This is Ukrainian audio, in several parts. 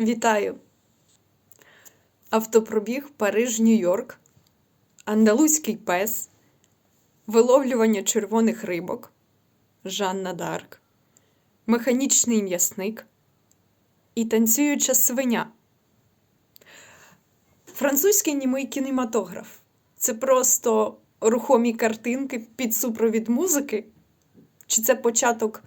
Вітаю! Автопробіг Париж-Нью-Йорк, Андалузький пес, Виловлювання червоних рибок, Жанна Дарк, Механічний м'ясник і Танцююча свиня. Французький німий кінематограф це просто рухомі картинки під супровід музики, чи це початок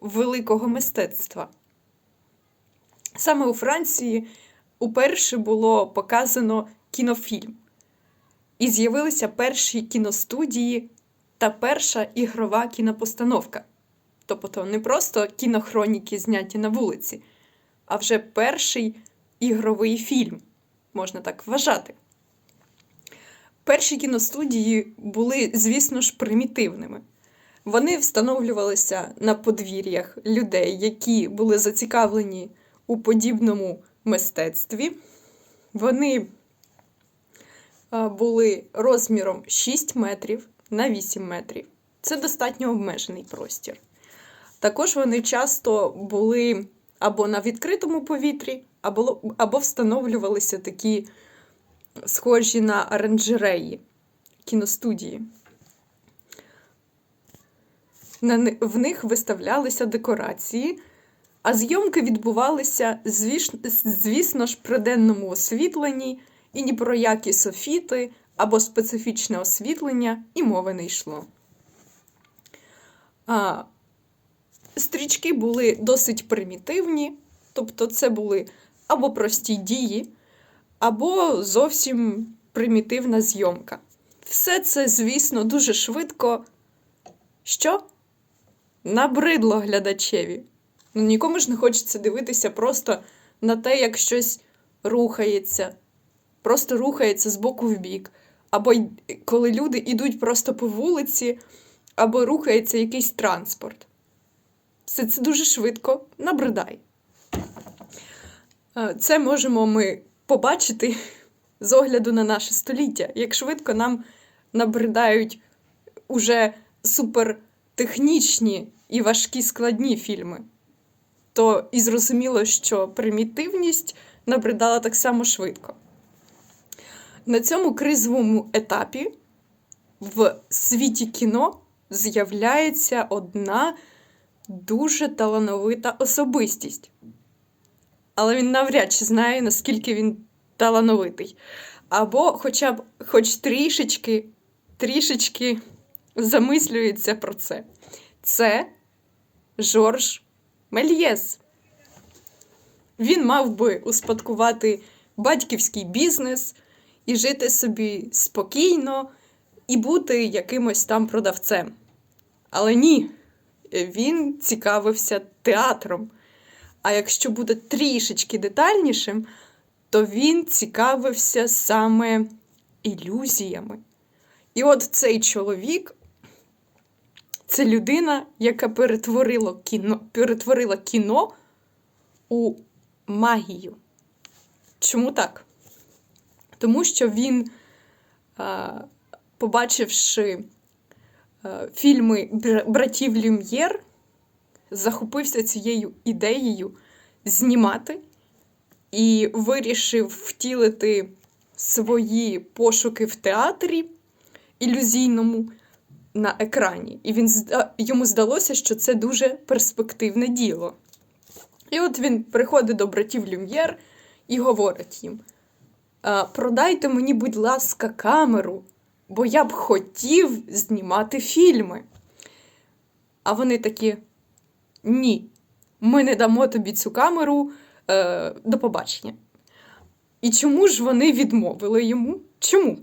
великого мистецтва? Саме у Франції уперше було показано кінофільм, і з'явилися перші кіностудії та перша ігрова кінопостановка. Тобто не просто кінохроніки зняті на вулиці, а вже перший ігровий фільм, можна так вважати. Перші кіностудії були, звісно ж, примітивними. Вони встановлювалися на подвір'ях людей, які були зацікавлені у подібному мистецтві. Вони були розміром 6 метрів на 8 метрів. Це достатньо обмежений простір. Також вони часто були або на відкритому повітрі, або, або встановлювалися такі схожі на оранжереї кіностудії. В них виставлялися декорації, а зйомки відбувалися, звісно, ж, при денному освітленні, і ні про які софіти або специфічне освітлення і мови не йшло. А, стрічки були досить примітивні, тобто це були або прості дії, або зовсім примітивна зйомка. Все це, звісно, дуже швидко. Що? Набридло глядачеві. Ну, нікому ж не хочеться дивитися просто на те, як щось рухається, просто рухається з боку в бік. Або коли люди йдуть просто по вулиці, або рухається якийсь транспорт. Все це дуже швидко набридає. Е, Це можемо ми побачити з огляду на наше століття, як швидко нам набридають уже супертехнічні і важкі складні фільми. То і зрозуміло, що примітивність набридала так само швидко. На цьому кризовому етапі в світі кіно з'являється одна дуже талановита особистість. Але він навряд чи знає, наскільки він талановитий. Або хоча б хоч трішечки, трішечки замислюється про це. Це Жорж Мельєс. Він мав би успадкувати батьківський бізнес і жити собі спокійно, і бути якимось там продавцем. Але ні, він цікавився театром. А якщо буде трішечки детальнішим, то він цікавився саме ілюзіями. І от цей чоловік це людина, яка перетворила кіно, перетворила кіно у магію. Чому так? Тому що він, побачивши фільми братів Люм'єр, захопився цією ідеєю знімати і вирішив втілити свої пошуки в театрі ілюзійному на екрані. І він йому здалося, що це дуже перспективне діло. І от він приходить до братів Люм'єр і говорить їм: продайте мені, будь ласка, камеру, бо я б хотів знімати фільми. А вони такі: ні, ми не дамо тобі цю камеру е, до побачення. І чому ж вони відмовили йому? Чому?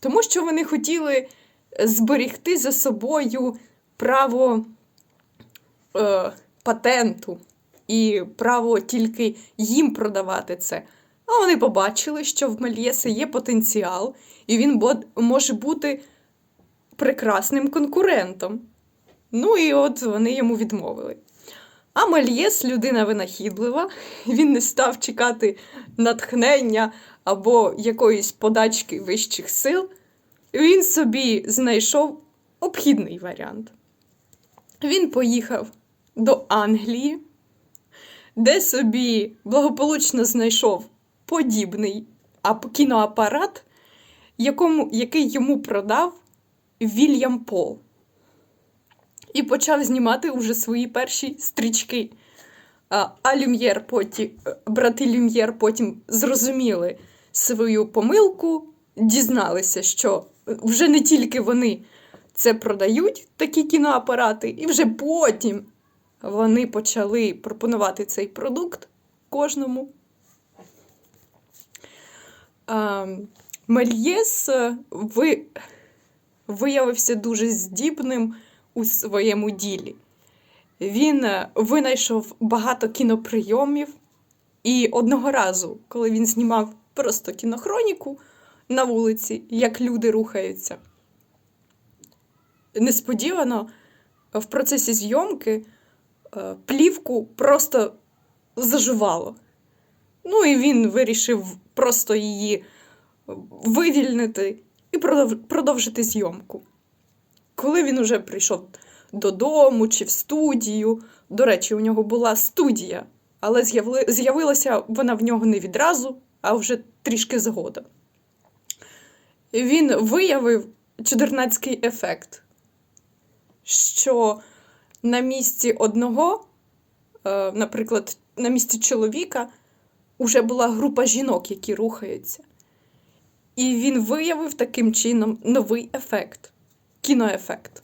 Тому що вони хотіли зберігти за собою право е, патенту і право тільки їм продавати це. А вони побачили, що в Мельєса є потенціал, і він може бути прекрасним конкурентом. Ну і от вони йому відмовили. А Мельєс людина винахідлива, він не став чекати натхнення або якоїсь подачки вищих сил. Він собі знайшов обхідний варіант. Він поїхав до Англії, де собі благополучно знайшов подібний кіноапарат, якому, який йому продав Вільям Пол. І почав знімати уже свої перші стрічки. А, Люм'єр потім, брати Люм'єр потім зрозуміли свою помилку, дізналися, що вже не тільки вони це продають, такі кіноапарати, і вже потім вони почали пропонувати цей продукт кожному. Мельєс е, ви, виявився дуже здібним у своєму ділі. Він е, винайшов багато кіноприйомів, і одного разу, коли він знімав просто кінохроніку на вулиці, як люди рухаються, несподівано в процесі зйомки е, плівку просто зажувало. Ну і він вирішив просто її вивільнити і продовжити зйомку. Коли він уже прийшов додому чи в студію, до речі, у нього була студія, але з'явилася вона в нього не відразу, а вже трішки згодом. Він виявив чудернацький ефект, що на місці одного, е, наприклад, на місці чоловіка, уже була група жінок, які рухаються. І він виявив таким чином новий ефект кіноефект.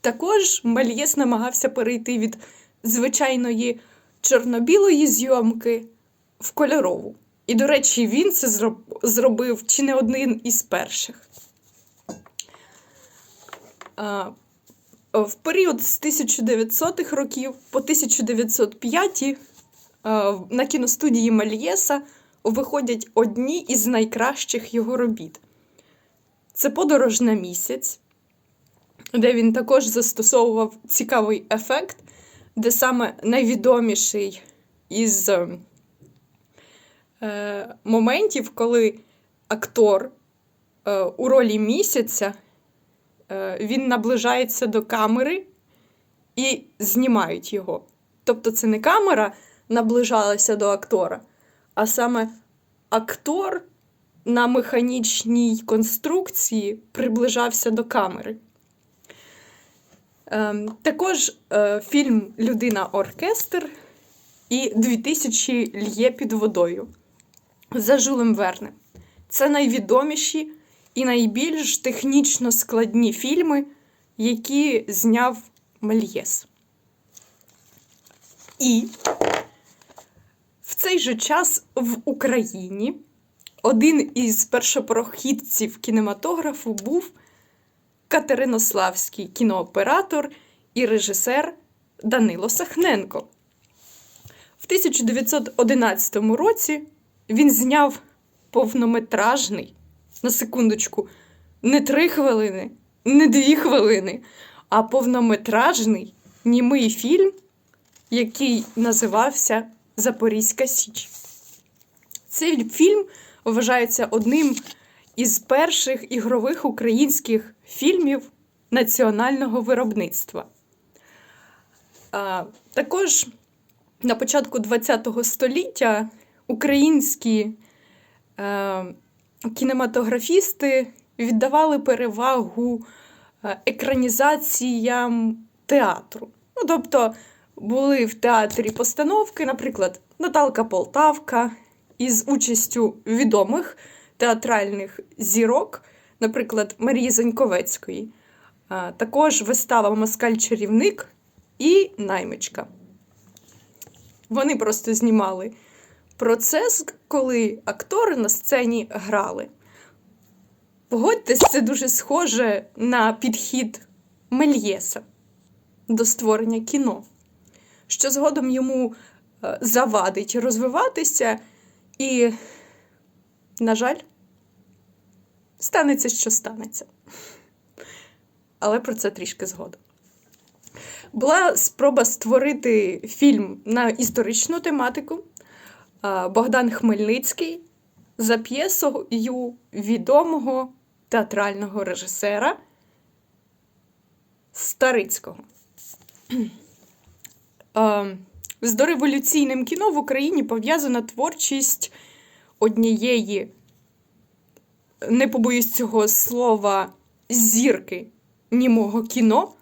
Також Мельєс намагався перейти від звичайної чорно-білої зйомки в кольорову. І, до речі, він це зробив чи не один із перших. В період з 1900-х років по 1905 а, на кіностудії Мельєса виходять одні із найкращих його робіт. Це подорож на місяць, де він також застосовував цікавий ефект, де саме найвідоміший із е, моментів, коли актор е, у ролі місяця е, він наближається до камери і знімають його. Тобто це не камера наближалася до актора, а саме актор на механічній конструкції приближався до камери. Ем, також е, фільм Людина оркестр і 2000 л'є під водою за Жулем Верне. Це найвідоміші і найбільш технічно складні фільми, які зняв Мельєс. І в цей же час в Україні один із першопрохідців кінематографу був катеринославський кінооператор і режисер Данило Сахненко. В 1911 році він зняв повнометражний, на секундочку, не три хвилини, не дві хвилини, а повнометражний німий фільм, який називався Запорізька Січ. Цей фільм вважається одним із перших ігрових українських фільмів національного виробництва. А, також на початку ХХ століття українські е, кінематографісти віддавали перевагу е, екранізаціям театру. Ну, тобто були в театрі постановки, наприклад, Наталка Полтавка із участю відомих театральних зірок, наприклад, Марії Заньковецької. Також вистава Москаль-чарівник і Наймичка. Вони просто знімали процес, коли актори на сцені грали. Погодьтесь, це дуже схоже на підхід Мельєса до створення кіно, що згодом йому е, завадить розвиватися, і, на жаль, станеться, що станеться. Але про це трішки згодом. Була спроба створити фільм на історичну тематику. Богдан Хмельницький за п'єсою відомого театрального режисера Старицького. З дореволюційним кіно в Україні пов'язана творчість однієї, не побоюсь цього слова, зірки німого кіно.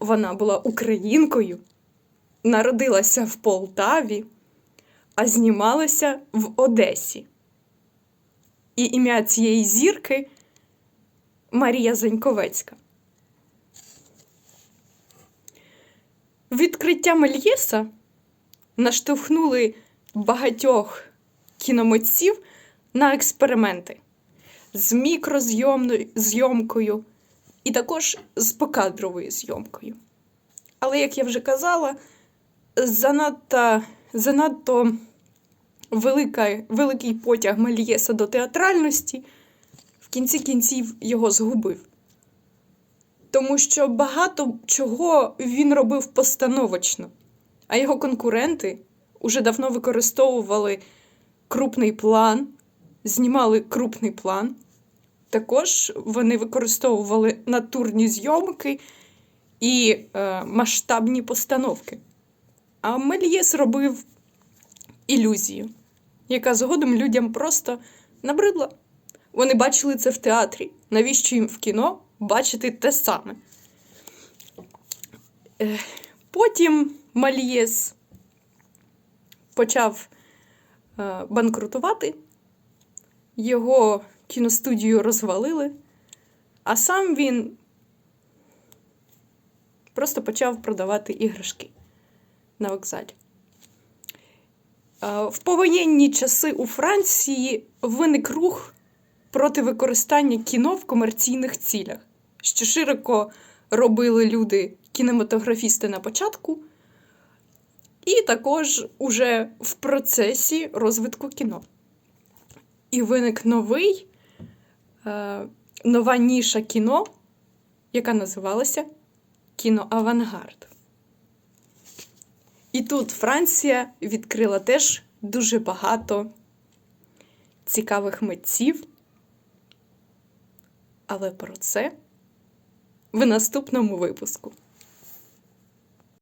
Вона була українкою, народилася в Полтаві, а знімалася в Одесі. І ім'я цієї зірки Марія Заньковецька. Відкриття Мельєса наштовхнули багатьох кіномитців на експерименти з мікрозйомкою і також з покадровою зйомкою. Але, як я вже казала, занадто, занадто велика, великий потяг Мельєса до театральності в кінці кінців його згубив. Тому що багато чого він робив постановочно, а його конкуренти уже давно використовували крупний план, знімали крупний план. Також вони використовували натурні зйомки і е, масштабні постановки. А Мельєс робив ілюзію, яка згодом людям просто набридла. Вони бачили це в театрі. Навіщо їм в кіно бачити те саме? Потім Мальєс почав е, банкрутувати, його кіностудію розвалили, а сам він просто почав продавати іграшки на вокзалі. Е, В повоєнні часи у Франції виник рух проти використання кіно в комерційних цілях, що широко робили люди кінематографісти на початку, і також уже в процесі розвитку кіно. І виник новий, е, нова ніша кіно, яка називалася кіноавангард. І тут Франція відкрила теж дуже багато цікавих митців. Але про це в наступному випуску.